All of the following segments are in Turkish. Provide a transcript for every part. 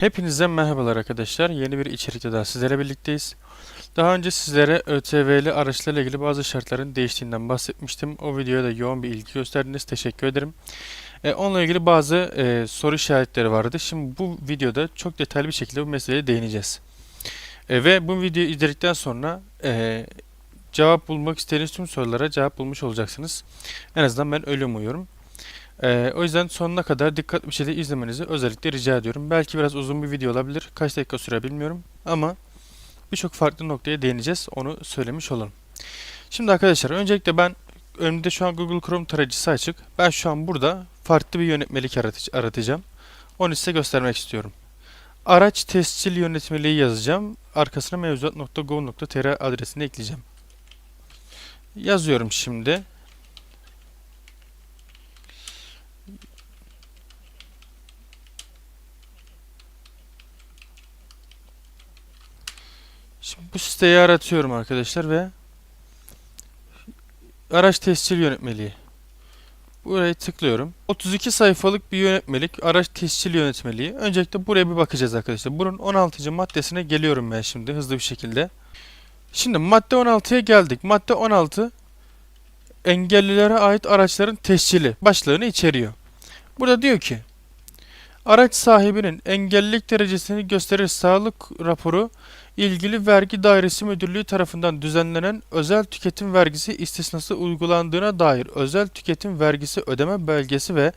Hepinize merhabalar arkadaşlar. Yeni bir içerikte daha sizlerle birlikteyiz. Daha önce sizlere ÖTV'li araçlarla ilgili bazı şartların değiştiğinden bahsetmiştim. O videoya da yoğun bir ilgi gösterdiniz. Teşekkür ederim. E, onunla ilgili bazı e, soru işaretleri vardı. Şimdi bu videoda çok detaylı bir şekilde bu meseleye değineceğiz. E, ve bu videoyu izledikten sonra e, cevap bulmak istediğiniz tüm sorulara cevap bulmuş olacaksınız. En azından ben öyle umuyorum. Ee, o yüzden sonuna kadar dikkatli bir şekilde izlemenizi özellikle rica ediyorum. Belki biraz uzun bir video olabilir. Kaç dakika süre bilmiyorum. Ama birçok farklı noktaya değineceğiz. Onu söylemiş olalım. Şimdi arkadaşlar öncelikle ben önümde şu an Google Chrome tarayıcısı açık. Ben şu an burada farklı bir yönetmelik aratacağım. Onu size göstermek istiyorum. Araç tescil yönetmeliği yazacağım. Arkasına mevzuat.gov.tr adresini ekleyeceğim. Yazıyorum şimdi. Bu siteyi aratıyorum arkadaşlar ve araç tescil yönetmeliği. Buraya tıklıyorum. 32 sayfalık bir yönetmelik, araç tescil yönetmeliği. Öncelikle buraya bir bakacağız arkadaşlar. Bunun 16. maddesine geliyorum ben şimdi hızlı bir şekilde. Şimdi madde 16'ya geldik. Madde 16 engellilere ait araçların tescili başlığını içeriyor. Burada diyor ki araç sahibinin engellilik derecesini gösterir sağlık raporu ilgili vergi dairesi müdürlüğü tarafından düzenlenen özel tüketim vergisi istisnası uygulandığına dair özel tüketim vergisi ödeme belgesi ve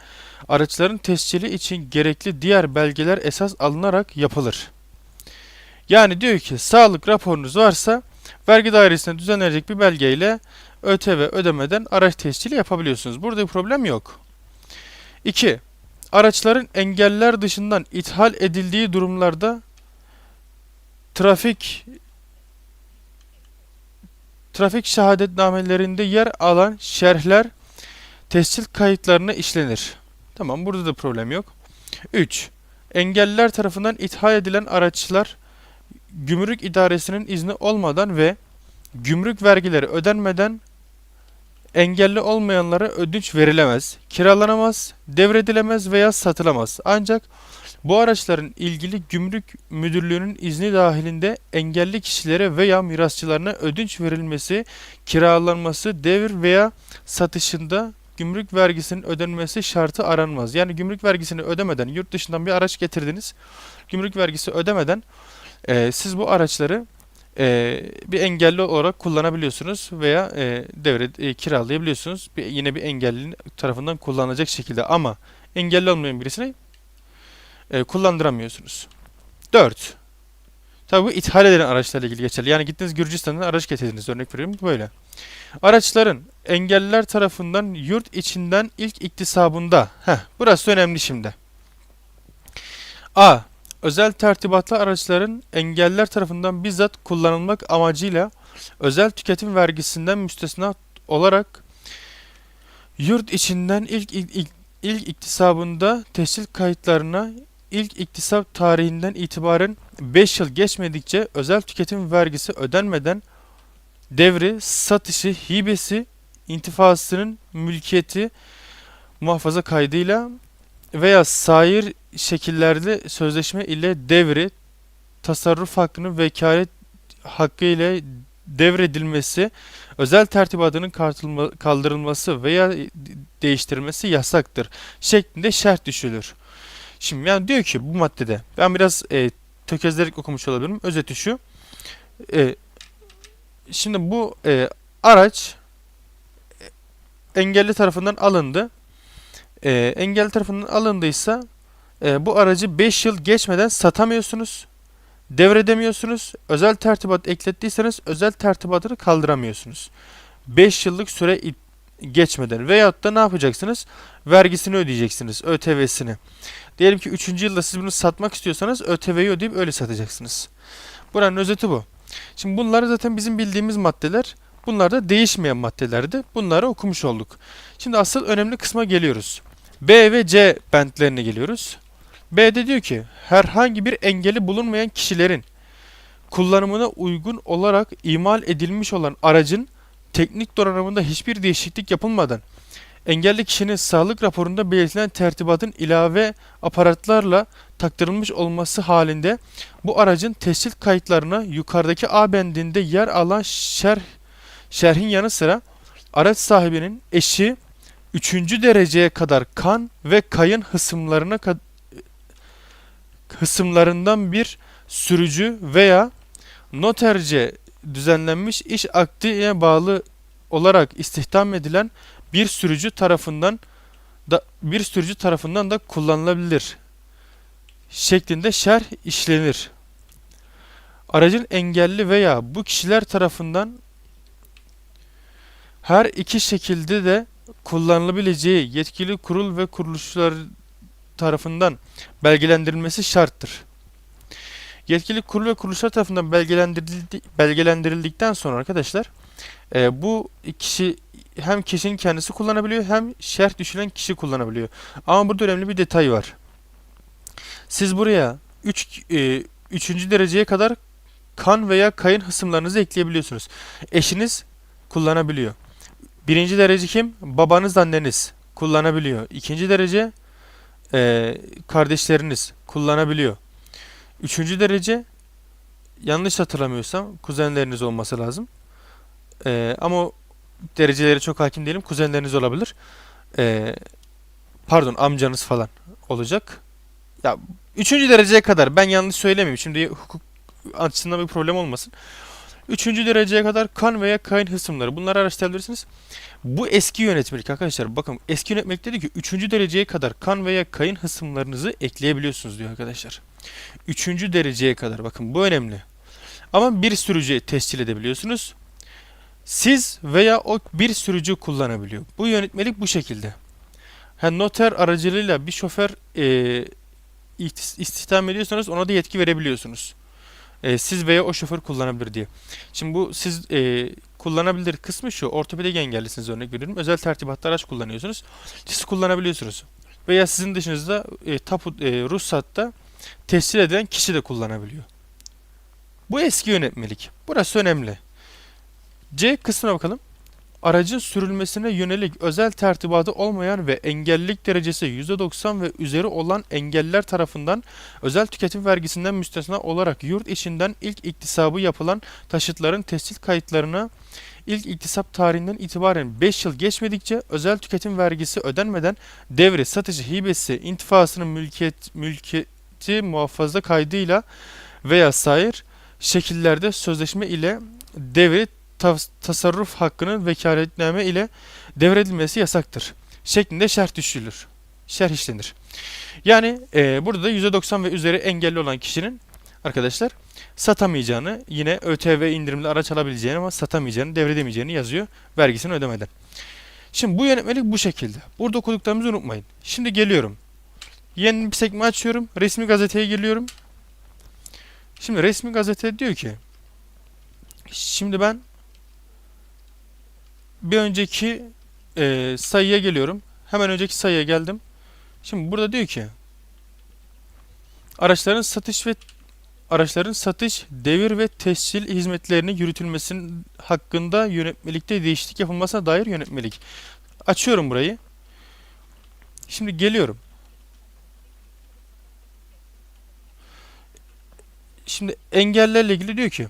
araçların tescili için gerekli diğer belgeler esas alınarak yapılır. Yani diyor ki sağlık raporunuz varsa vergi dairesine düzenlenecek bir belgeyle ÖTV ödemeden araç tescili yapabiliyorsunuz. Burada bir problem yok. 2. Araçların engeller dışından ithal edildiği durumlarda trafik trafik şehadetnamelerinde yer alan şerhler tescil kayıtlarına işlenir. Tamam burada da problem yok. 3. Engelliler tarafından ithal edilen araçlar gümrük idaresinin izni olmadan ve gümrük vergileri ödenmeden engelli olmayanlara ödünç verilemez, kiralanamaz, devredilemez veya satılamaz. Ancak bu araçların ilgili gümrük müdürlüğünün izni dahilinde engelli kişilere veya mirasçılarına ödünç verilmesi, kiralanması, devir veya satışında gümrük vergisinin ödenmesi şartı aranmaz. Yani gümrük vergisini ödemeden yurt dışından bir araç getirdiniz. Gümrük vergisi ödemeden e, siz bu araçları e, bir engelli olarak kullanabiliyorsunuz veya e, devre e, kiralayabiliyorsunuz. Bir, yine bir engellinin tarafından kullanılacak şekilde ama engelli olmayan birisine e, kullandıramıyorsunuz. 4. Tabi bu ithal edilen araçlarla ilgili geçerli. Yani gittiniz Gürcistan'dan araç getirdiniz. Örnek veriyorum böyle. Araçların engelliler tarafından yurt içinden ilk iktisabında. Heh, burası önemli şimdi. A. Özel tertibatlı araçların engelliler tarafından bizzat kullanılmak amacıyla özel tüketim vergisinden müstesna olarak yurt içinden ilk, ilk, ilk, ilk iktisabında tescil kayıtlarına ilk iktisap tarihinden itibaren 5 yıl geçmedikçe özel tüketim vergisi ödenmeden devri, satışı, hibesi, intifasının mülkiyeti muhafaza kaydıyla veya sair şekillerde sözleşme ile devri, tasarruf hakkının vekalet hakkı ile devredilmesi, özel tertibatının kaldırılması veya değiştirilmesi yasaktır şeklinde şart düşülür. Şimdi yani diyor ki bu maddede ben biraz e, tökezlerek okumuş olabilirim. Özeti şu. E, şimdi bu e, araç e, engelli tarafından alındı. E, engelli tarafından alındıysa e, bu aracı 5 yıl geçmeden satamıyorsunuz. Devredemiyorsunuz. Özel tertibat eklettiyseniz özel tertibatını kaldıramıyorsunuz. 5 yıllık süre geçmeden veyahut da ne yapacaksınız? Vergisini ödeyeceksiniz, ÖTV'sini. Diyelim ki 3. yılda siz bunu satmak istiyorsanız ÖTV'yi ödeyip öyle satacaksınız. Buranın özeti bu. Şimdi bunlar zaten bizim bildiğimiz maddeler. Bunlar da değişmeyen maddelerdi. Bunları okumuş olduk. Şimdi asıl önemli kısma geliyoruz. B ve C bentlerine geliyoruz. B'de diyor ki herhangi bir engeli bulunmayan kişilerin kullanımına uygun olarak imal edilmiş olan aracın teknik donanımında hiçbir değişiklik yapılmadan engelli kişinin sağlık raporunda belirtilen tertibatın ilave aparatlarla taktırılmış olması halinde bu aracın tescil kayıtlarına yukarıdaki A bendinde yer alan şerh, şerhin yanı sıra araç sahibinin eşi 3. dereceye kadar kan ve kayın hısımlarına kad- hısımlarından bir sürücü veya noterce düzenlenmiş iş akdiye bağlı olarak istihdam edilen bir sürücü tarafından da bir sürücü tarafından da kullanılabilir şeklinde şerh işlenir. Aracın engelli veya bu kişiler tarafından her iki şekilde de kullanılabileceği yetkili kurul ve kuruluşlar tarafından belgelendirilmesi şarttır. Yetkili kurul ve kuruluşlar tarafından belgelendirildi, belgelendirildikten sonra arkadaşlar e, bu kişi hem kişinin kendisi kullanabiliyor hem şerh düşülen kişi kullanabiliyor. Ama burada önemli bir detay var. Siz buraya 3 e, 3. dereceye kadar kan veya kayın hısımlarınızı ekleyebiliyorsunuz. Eşiniz kullanabiliyor. Birinci derece kim? Babanız, anneniz kullanabiliyor. İkinci derece e, kardeşleriniz kullanabiliyor. Üçüncü derece yanlış hatırlamıyorsam kuzenleriniz olması lazım. E, ama o dereceleri çok hakim değilim. Kuzenleriniz olabilir. E, pardon amcanız falan olacak. Ya üçüncü dereceye kadar ben yanlış söylemeyeyim. Şimdi hukuk açısından bir problem olmasın. Üçüncü dereceye kadar kan veya kayın hısımları. Bunları araştırabilirsiniz. Bu eski yönetmelik arkadaşlar. Bakın eski yönetmelik dedi ki üçüncü dereceye kadar kan veya kayın hısımlarınızı ekleyebiliyorsunuz diyor arkadaşlar. Üçüncü dereceye kadar. Bakın bu önemli. Ama bir sürücü tescil edebiliyorsunuz. Siz veya o bir sürücü kullanabiliyor. Bu yönetmelik bu şekilde. Ha, noter aracılığıyla bir şoför e, istihdam ediyorsanız ona da yetki verebiliyorsunuz. E, siz veya o şoför kullanabilir diye. Şimdi bu siz e, kullanabilir kısmı şu. Ortopedik engellisiniz örnek veriyorum. Özel tertibatta araç kullanıyorsunuz. Siz kullanabiliyorsunuz. Veya sizin dışınızda e, tapu, e, ruhsatta tescil edilen kişi de kullanabiliyor. Bu eski yönetmelik. Burası önemli. C kısmına bakalım. Aracın sürülmesine yönelik özel tertibatı olmayan ve engellilik derecesi %90 ve üzeri olan engeller tarafından özel tüketim vergisinden müstesna olarak yurt içinden ilk iktisabı yapılan taşıtların tescil kayıtlarına ilk iktisap tarihinden itibaren 5 yıl geçmedikçe özel tüketim vergisi ödenmeden devri, satıcı, hibesi, intifasının mülkiyet, mülkiyeti muhafaza kaydıyla veya sair şekillerde sözleşme ile devri tas- tasarruf hakkının vekaletname ile devredilmesi yasaktır. Şeklinde şerh düşülür. Şerh işlenir. Yani e, burada da %90 ve üzeri engelli olan kişinin arkadaşlar satamayacağını yine ÖTV indirimli araç alabileceğini ama satamayacağını devredemeyeceğini yazıyor vergisini ödemeden. Şimdi bu yönetmelik bu şekilde. Burada okuduklarımızı unutmayın. Şimdi geliyorum. Yeni bir sekme açıyorum. Resmi gazeteye geliyorum. Şimdi resmi gazete diyor ki Şimdi ben bir önceki e, sayıya geliyorum. Hemen önceki sayıya geldim. Şimdi burada diyor ki araçların satış ve araçların satış, devir ve tescil hizmetlerinin yürütülmesinin hakkında yönetmelikte değişiklik yapılmasına dair yönetmelik. Açıyorum burayı. Şimdi geliyorum. Şimdi engellerle ilgili diyor ki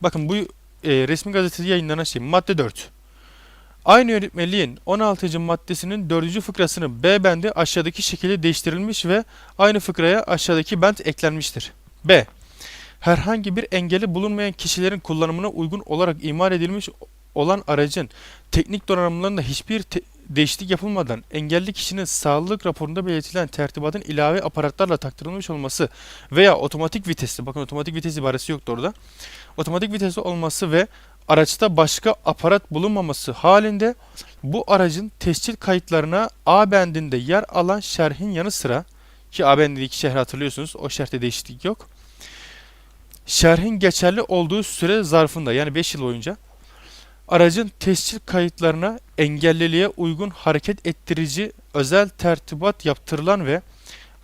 bakın bu e, resmi gazetede yayınlanan şey madde 4. Aynı yönetmeliğin 16. maddesinin 4. fıkrasının B bendi aşağıdaki şekilde değiştirilmiş ve aynı fıkraya aşağıdaki bent eklenmiştir. B. Herhangi bir engeli bulunmayan kişilerin kullanımına uygun olarak imal edilmiş olan aracın teknik donanımlarında hiçbir te- değişiklik yapılmadan engelli kişinin sağlık raporunda belirtilen tertibatın ilave aparatlarla taktırılmış olması veya otomatik vitesli, bakın otomatik vites ibaresi yoktu orada. Otomatik vitesi olması ve araçta başka aparat bulunmaması halinde bu aracın tescil kayıtlarına A bendinde yer alan şerhin yanı sıra ki A bendindeki şerhi hatırlıyorsunuz o şerhte değişiklik yok. Şerhin geçerli olduğu süre zarfında yani 5 yıl boyunca aracın tescil kayıtlarına engelliliğe uygun hareket ettirici özel tertibat yaptırılan ve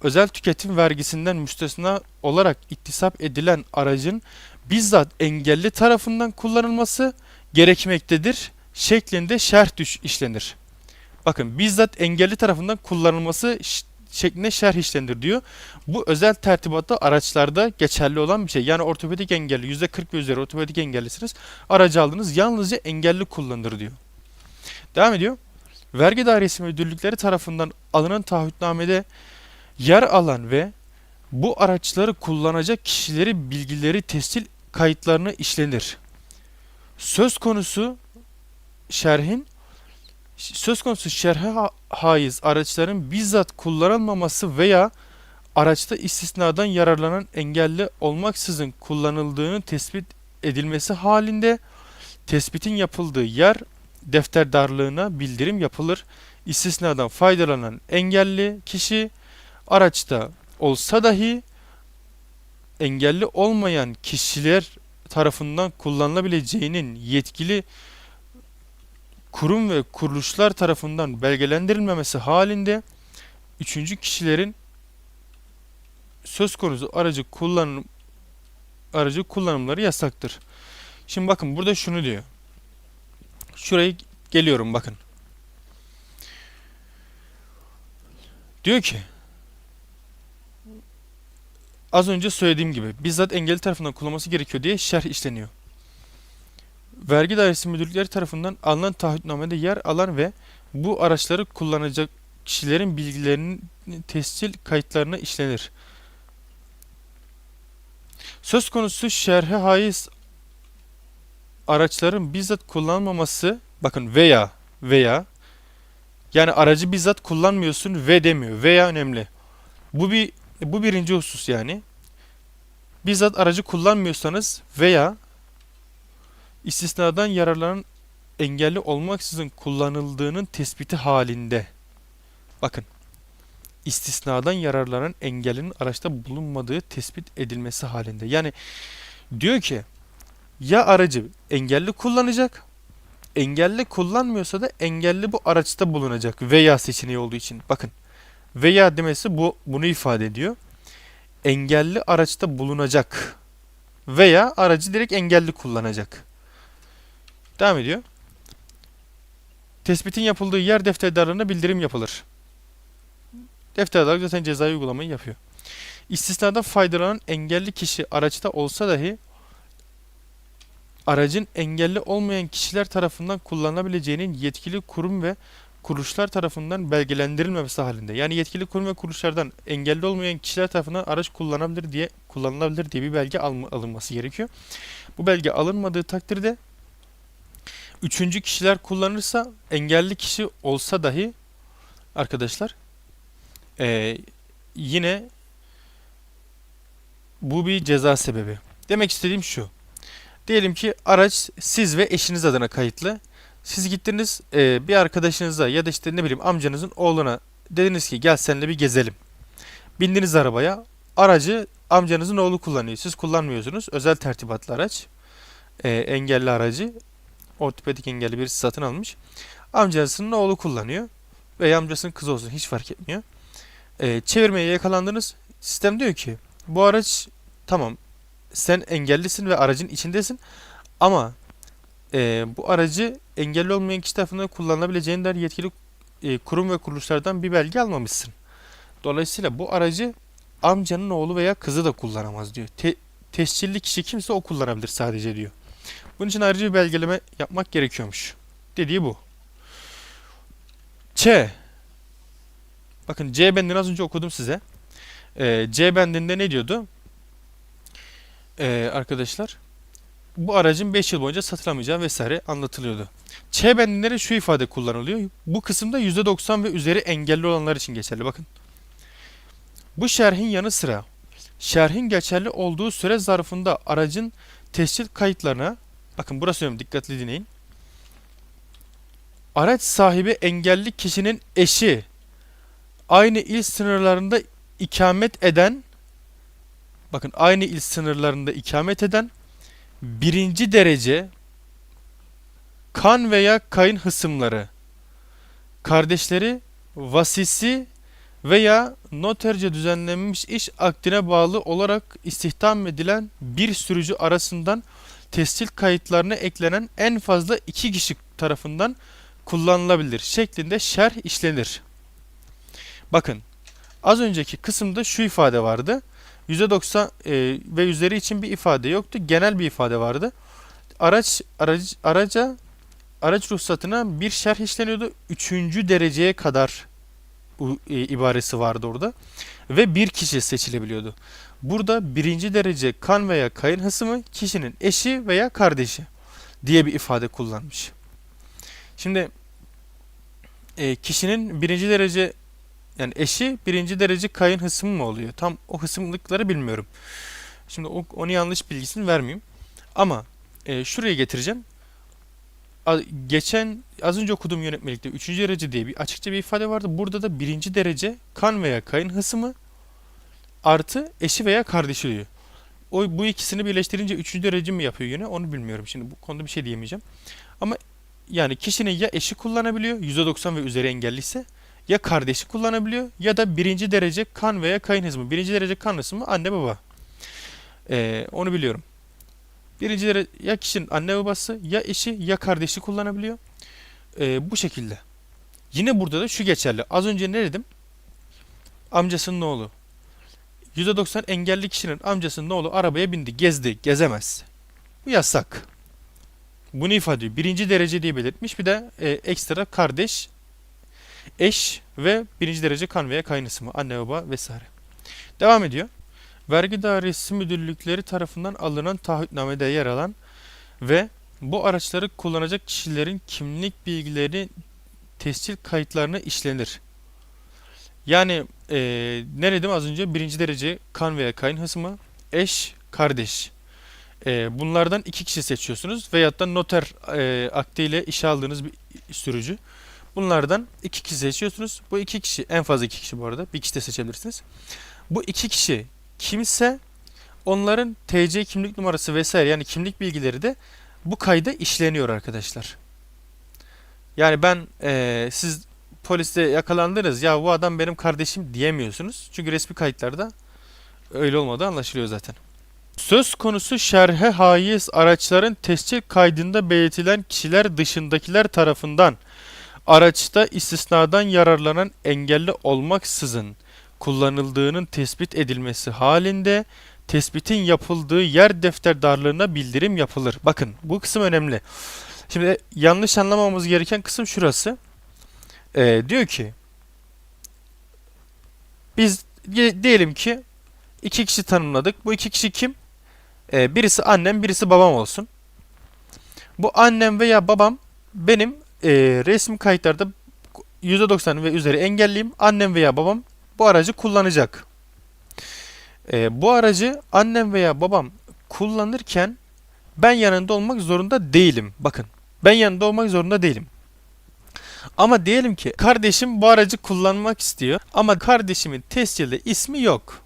özel tüketim vergisinden müstesna olarak iktisap edilen aracın bizzat engelli tarafından kullanılması gerekmektedir şeklinde şerh düş işlenir. Bakın bizzat engelli tarafından kullanılması şeklinde şerh işlenir diyor. Bu özel tertibatta araçlarda geçerli olan bir şey. Yani ortopedik engelli %40 ve üzeri ortopedik engellisiniz. Aracı aldınız yalnızca engelli kullanılır diyor. Devam ediyor. Vergi dairesi müdürlükleri tarafından alınan taahhütnamede yer alan ve bu araçları kullanacak kişileri bilgileri tescil kayıtlarına işlenir. Söz konusu şerhin söz konusu şerhe ha- haiz araçların bizzat kullanılmaması veya araçta istisnadan yararlanan engelli olmaksızın kullanıldığını tespit edilmesi halinde tespitin yapıldığı yer defterdarlığına bildirim yapılır. İstisnadan faydalanan engelli kişi araçta olsa dahi engelli olmayan kişiler tarafından kullanılabileceğinin yetkili kurum ve kuruluşlar tarafından belgelendirilmemesi halinde üçüncü kişilerin söz konusu aracı kullanım aracı kullanımları yasaktır. Şimdi bakın burada şunu diyor. Şuraya geliyorum bakın. Diyor ki az önce söylediğim gibi bizzat engelli tarafından kullanılması gerekiyor diye şerh işleniyor. Vergi dairesi müdürlükleri tarafından alınan taahhütnamede yer alan ve bu araçları kullanacak kişilerin bilgilerinin tescil kayıtlarına işlenir. Söz konusu şerhe haiz araçların bizzat kullanmaması bakın veya veya yani aracı bizzat kullanmıyorsun ve demiyor. Veya önemli. Bu bir bu birinci husus yani. Bizzat aracı kullanmıyorsanız veya istisnadan yararlanan engelli olmaksızın kullanıldığının tespiti halinde. Bakın. istisnadan yararlanan engellinin araçta bulunmadığı tespit edilmesi halinde. Yani diyor ki ya aracı engelli kullanacak engelli kullanmıyorsa da engelli bu araçta bulunacak veya seçeneği olduğu için. Bakın veya demesi bu bunu ifade ediyor. Engelli araçta bulunacak veya aracı direkt engelli kullanacak. Devam ediyor. Tespitin yapıldığı yer defterdarlığına bildirim yapılır. Defterdarlık zaten cezai uygulamayı yapıyor. İstisnadan faydalanan engelli kişi araçta olsa dahi aracın engelli olmayan kişiler tarafından kullanılabileceğinin yetkili kurum ve kuruluşlar tarafından belgelendirilmemesi halinde. Yani yetkili kurum ve kuruluşlardan engelli olmayan kişiler tarafından araç kullanabilir diye kullanılabilir diye bir belge alınması gerekiyor. Bu belge alınmadığı takdirde üçüncü kişiler kullanırsa engelli kişi olsa dahi arkadaşlar eee, yine bu bir ceza sebebi. Demek istediğim şu. Diyelim ki araç siz ve eşiniz adına kayıtlı. Siz gittiniz e, bir arkadaşınıza ya da işte ne bileyim amcanızın oğluna dediniz ki gel seninle bir gezelim. Bindiniz arabaya. Aracı amcanızın oğlu kullanıyor. Siz kullanmıyorsunuz. Özel tertibatlı araç. E, engelli aracı. Ortopedik engelli birisi satın almış. Amcasının oğlu kullanıyor. Veya amcasının kızı olsun hiç fark etmiyor. E, çevirmeye yakalandınız. Sistem diyor ki bu araç tamam sen engellisin ve aracın içindesin ama e, bu aracı engelli olmayan kişi tarafından kullanılabileceğine dair yetkili e, kurum ve kuruluşlardan bir belge almamışsın. Dolayısıyla bu aracı amcanın oğlu veya kızı da kullanamaz diyor. Te- tescilli kişi kimse o kullanabilir sadece diyor. Bunun için ayrıca bir belgeleme yapmak gerekiyormuş. Dediği bu. Ç. Bakın C bendini az önce okudum size. E, C bendinde ne diyordu? Ee, arkadaşlar bu aracın 5 yıl boyunca satılamayacağı vesaire anlatılıyordu. Ç bendinde şu ifade kullanılıyor. Bu kısımda %90 ve üzeri engelli olanlar için geçerli. Bakın. Bu şerhin yanı sıra şerhin geçerli olduğu süre zarfında aracın tescil kayıtlarına bakın burası önemli dikkatli dinleyin. Araç sahibi engelli kişinin eşi aynı il sınırlarında ikamet eden bakın aynı il sınırlarında ikamet eden birinci derece kan veya kayın hısımları, kardeşleri, vasisi veya noterce düzenlenmiş iş akdine bağlı olarak istihdam edilen bir sürücü arasından tescil kayıtlarına eklenen en fazla iki kişi tarafından kullanılabilir şeklinde şerh işlenir. Bakın Az önceki kısımda şu ifade vardı. %90 e, ve üzeri için bir ifade yoktu. Genel bir ifade vardı. Araç aracı, araca araç ruhsatına bir şerh işleniyordu. Üçüncü dereceye kadar e, ibaresi vardı orada. Ve bir kişi seçilebiliyordu. Burada birinci derece kan veya kayın hısmı kişinin eşi veya kardeşi diye bir ifade kullanmış. Şimdi e, kişinin birinci derece yani eşi birinci derece kayın hısmı mı oluyor? Tam o hısımlıkları bilmiyorum. Şimdi o, onu yanlış bilgisini vermeyeyim. Ama e, şuraya getireceğim. A- geçen az önce okuduğum yönetmelikte üçüncü derece diye bir açıkça bir ifade vardı. Burada da birinci derece kan veya kayın hısmı artı eşi veya kardeşi diyor. O bu ikisini birleştirince üçüncü derece mi yapıyor yine onu bilmiyorum. Şimdi bu konuda bir şey diyemeyeceğim. Ama yani kişinin ya eşi kullanabiliyor %90 ve üzeri engelliyse ya kardeşi kullanabiliyor ya da birinci derece kan veya kayın hızmı. Birinci derece kan hızmı anne baba. Ee, onu biliyorum. Birinci derece ya kişinin anne babası ya eşi ya kardeşi kullanabiliyor. Ee, bu şekilde. Yine burada da şu geçerli. Az önce ne dedim? Amcasının oğlu. %90 engelli kişinin amcasının oğlu arabaya bindi, gezdi, gezemez. Bu yasak. Bunu ifade ediyor. Birinci derece diye belirtmiş. Bir de e, ekstra kardeş, eş ve birinci derece kan veya kayın ismi, anne baba vesaire. Devam ediyor. Vergi dairesi müdürlükleri tarafından alınan taahhütnamede yer alan ve bu araçları kullanacak kişilerin kimlik bilgileri tescil kayıtlarına işlenir. Yani e, ne dedim az önce birinci derece kan veya kayın hısmı, eş, kardeş. E, bunlardan iki kişi seçiyorsunuz veyahut da noter e, aktiyle işe aldığınız bir sürücü. Bunlardan iki kişi seçiyorsunuz. Bu iki kişi en fazla iki kişi bu arada. Bir kişi de seçebilirsiniz. Bu iki kişi kimse onların TC kimlik numarası vesaire yani kimlik bilgileri de bu kayda işleniyor arkadaşlar. Yani ben e, siz poliste yakalandınız ya bu adam benim kardeşim diyemiyorsunuz. Çünkü resmi kayıtlarda öyle olmadığı anlaşılıyor zaten. Söz konusu şerhe haiz araçların tescil kaydında belirtilen kişiler dışındakiler tarafından araçta istisnadan yararlanan engelli olmaksızın kullanıldığının tespit edilmesi halinde tespitin yapıldığı yer defterdarlığına bildirim yapılır. Bakın bu kısım önemli. Şimdi yanlış anlamamamız gereken kısım şurası. Ee, diyor ki biz di- diyelim ki iki kişi tanımladık. Bu iki kişi kim? Ee, birisi annem, birisi babam olsun. Bu annem veya babam benim e, resmi kayıtlarda %90 ve üzeri engelliyim. Annem veya babam bu aracı kullanacak. Ee, bu aracı annem veya babam kullanırken ben yanında olmak zorunda değilim. Bakın ben yanında olmak zorunda değilim. Ama diyelim ki kardeşim bu aracı kullanmak istiyor ama kardeşimin tescilde ismi yok.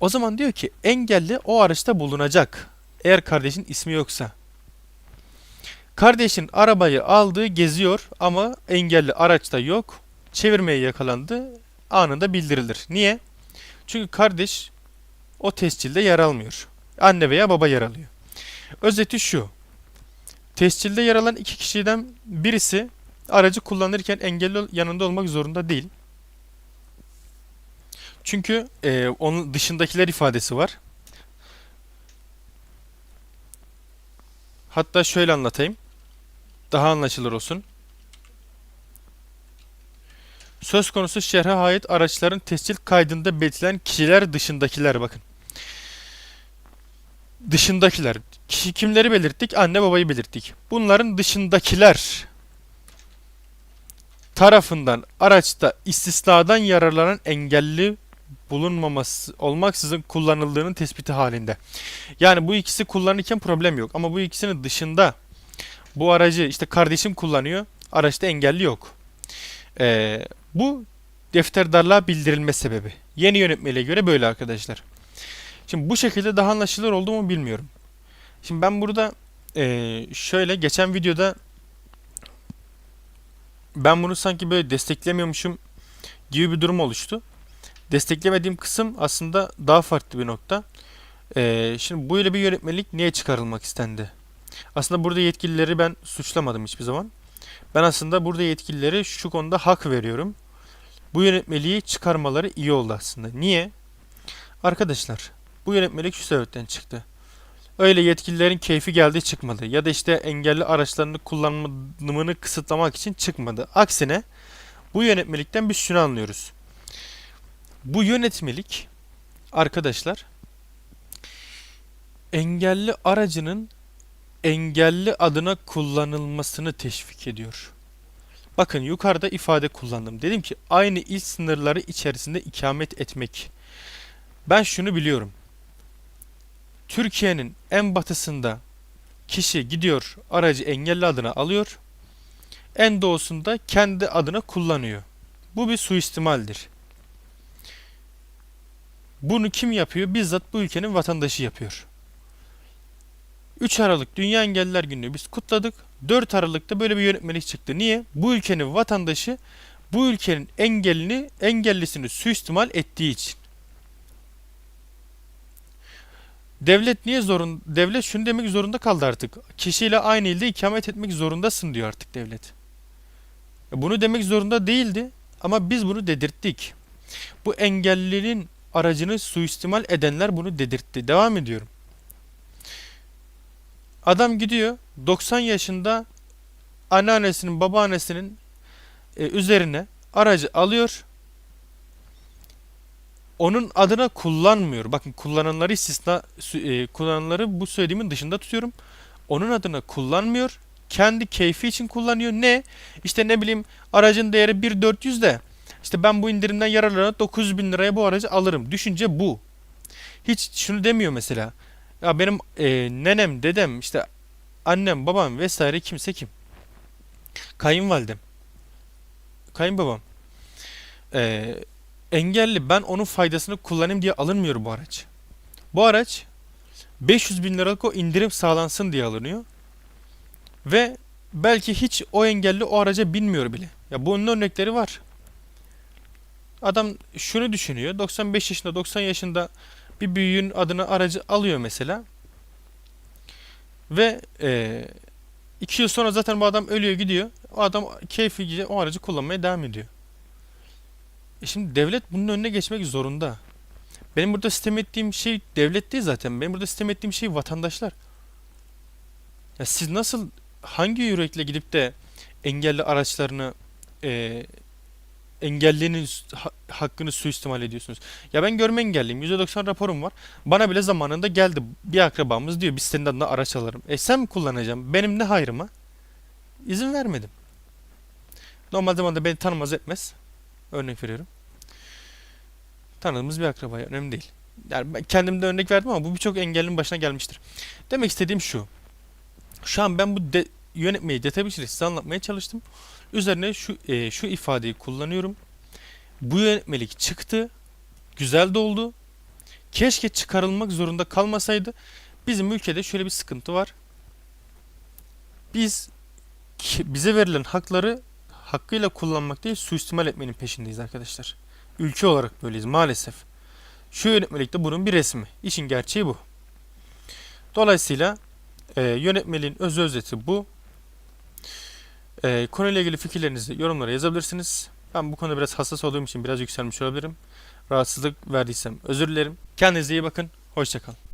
O zaman diyor ki engelli o araçta bulunacak. Eğer kardeşin ismi yoksa. Kardeşin arabayı aldığı geziyor ama engelli araçta yok. Çevirmeye yakalandı. Anında bildirilir. Niye? Çünkü kardeş o tescilde yer almıyor. Anne veya baba yer alıyor. Özeti şu. Tescilde yer alan iki kişiden birisi aracı kullanırken engelli yanında olmak zorunda değil. Çünkü e, onun dışındakiler ifadesi var. Hatta şöyle anlatayım. Daha anlaşılır olsun. Söz konusu şerhe ait araçların tescil kaydında belirtilen kişiler dışındakiler bakın. Dışındakiler. Kişi kimleri belirttik? Anne babayı belirttik. Bunların dışındakiler tarafından araçta istisnadan yararlanan engelli bulunmaması olmaksızın kullanıldığının tespiti halinde. Yani bu ikisi kullanırken problem yok ama bu ikisinin dışında bu aracı işte kardeşim kullanıyor araçta engelli yok. Ee, bu defterdarlığa bildirilme sebebi. Yeni yönetmeliğe göre böyle arkadaşlar. Şimdi bu şekilde daha anlaşılır oldu mu bilmiyorum. Şimdi ben burada eee, şöyle geçen videoda ben bunu sanki böyle desteklemiyormuşum gibi bir durum oluştu. Desteklemediğim kısım aslında daha farklı bir nokta. Eee, şimdi böyle bir yönetmelik niye çıkarılmak istendi? Aslında burada yetkilileri ben suçlamadım hiçbir zaman. Ben aslında burada yetkililere şu konuda hak veriyorum. bu yönetmeliği çıkarmaları iyi oldu aslında. Niye? Arkadaşlar bu yönetmelik şu sebepten çıktı. Öyle yetkililerin keyfi geldi çıkmadı ya da işte engelli araçlarını kullanımını kısıtlamak için çıkmadı. Aksine bu yönetmelikten biz şunu anlıyoruz. Bu yönetmelik arkadaşlar engelli aracının engelli adına kullanılmasını teşvik ediyor. Bakın yukarıda ifade kullandım. Dedim ki aynı il sınırları içerisinde ikamet etmek. Ben şunu biliyorum. Türkiye'nin en batısında kişi gidiyor aracı engelli adına alıyor. En doğusunda kendi adına kullanıyor. Bu bir suistimaldir. Bunu kim yapıyor? Bizzat bu ülkenin vatandaşı yapıyor. 3 Aralık Dünya Engelliler Günü'nü biz kutladık. 4 Aralık'ta böyle bir yönetmelik çıktı. Niye? Bu ülkenin vatandaşı bu ülkenin engellini, engellisini suistimal ettiği için. Devlet niye zorun devlet şunu demek zorunda kaldı artık. Kişiyle aynı ilde ikamet etmek zorundasın diyor artık devlet. E Bunu demek zorunda değildi ama biz bunu dedirttik. Bu engellinin aracını suistimal edenler bunu dedirtti. Devam ediyorum. Adam gidiyor 90 yaşında anneannesinin babaannesinin e, üzerine aracı alıyor. Onun adına kullanmıyor. Bakın kullananları istisna e, kullananları bu söylediğimin dışında tutuyorum. Onun adına kullanmıyor. Kendi keyfi için kullanıyor. Ne? İşte ne bileyim aracın değeri 1400 de işte ben bu indirimden yararlanarak 900 bin liraya bu aracı alırım. Düşünce bu. Hiç şunu demiyor mesela. Ya benim e, nenem, dedem, işte annem, babam vesaire kimse kim? Kayınvalidem. Kayınbabam. E, engelli ben onun faydasını kullanayım diye alınmıyor bu araç. Bu araç 500 bin liralık o indirim sağlansın diye alınıyor. Ve belki hiç o engelli o araca binmiyor bile. Ya bunun örnekleri var. Adam şunu düşünüyor. 95 yaşında 90 yaşında bir büyüğün adına aracı alıyor mesela. Ve e, iki yıl sonra zaten bu adam ölüyor gidiyor. O adam keyfi o aracı kullanmaya devam ediyor. E şimdi devlet bunun önüne geçmek zorunda. Benim burada sistem ettiğim şey devlet değil zaten. Benim burada sistem ettiğim şey vatandaşlar. Ya siz nasıl hangi yürekle gidip de engelli araçlarını e, engellinin ha- hakkını suistimal ediyorsunuz. Ya ben görme engelliyim. %90 raporum var. Bana bile zamanında geldi bir akrabamız diyor biz senin adına araç alırım. E sen mi kullanacaksın? Benim ne hayrıma? İzin vermedim. Normal zamanda beni tanımaz etmez. Örnek veriyorum. Tanıdığımız bir akraba önemli değil. Yani ben kendimde örnek verdim ama bu birçok engellinin başına gelmiştir. Demek istediğim şu. Şu an ben bu de, yönetmeyi detaylı bir size anlatmaya çalıştım. Üzerine şu e, şu ifadeyi kullanıyorum. Bu yönetmelik çıktı. Güzel de oldu. Keşke çıkarılmak zorunda kalmasaydı. Bizim ülkede şöyle bir sıkıntı var. Biz bize verilen hakları hakkıyla kullanmak değil suistimal etmenin peşindeyiz arkadaşlar. Ülke olarak böyleyiz maalesef. Şu yönetmelikte bunun bir resmi. İşin gerçeği bu. Dolayısıyla e, yönetmeliğin öz özeti bu. E, konuyla ilgili fikirlerinizi yorumlara yazabilirsiniz. Ben bu konuda biraz hassas olduğum için biraz yükselmiş olabilirim. Rahatsızlık verdiysem özür dilerim. Kendinize iyi bakın. Hoşçakalın.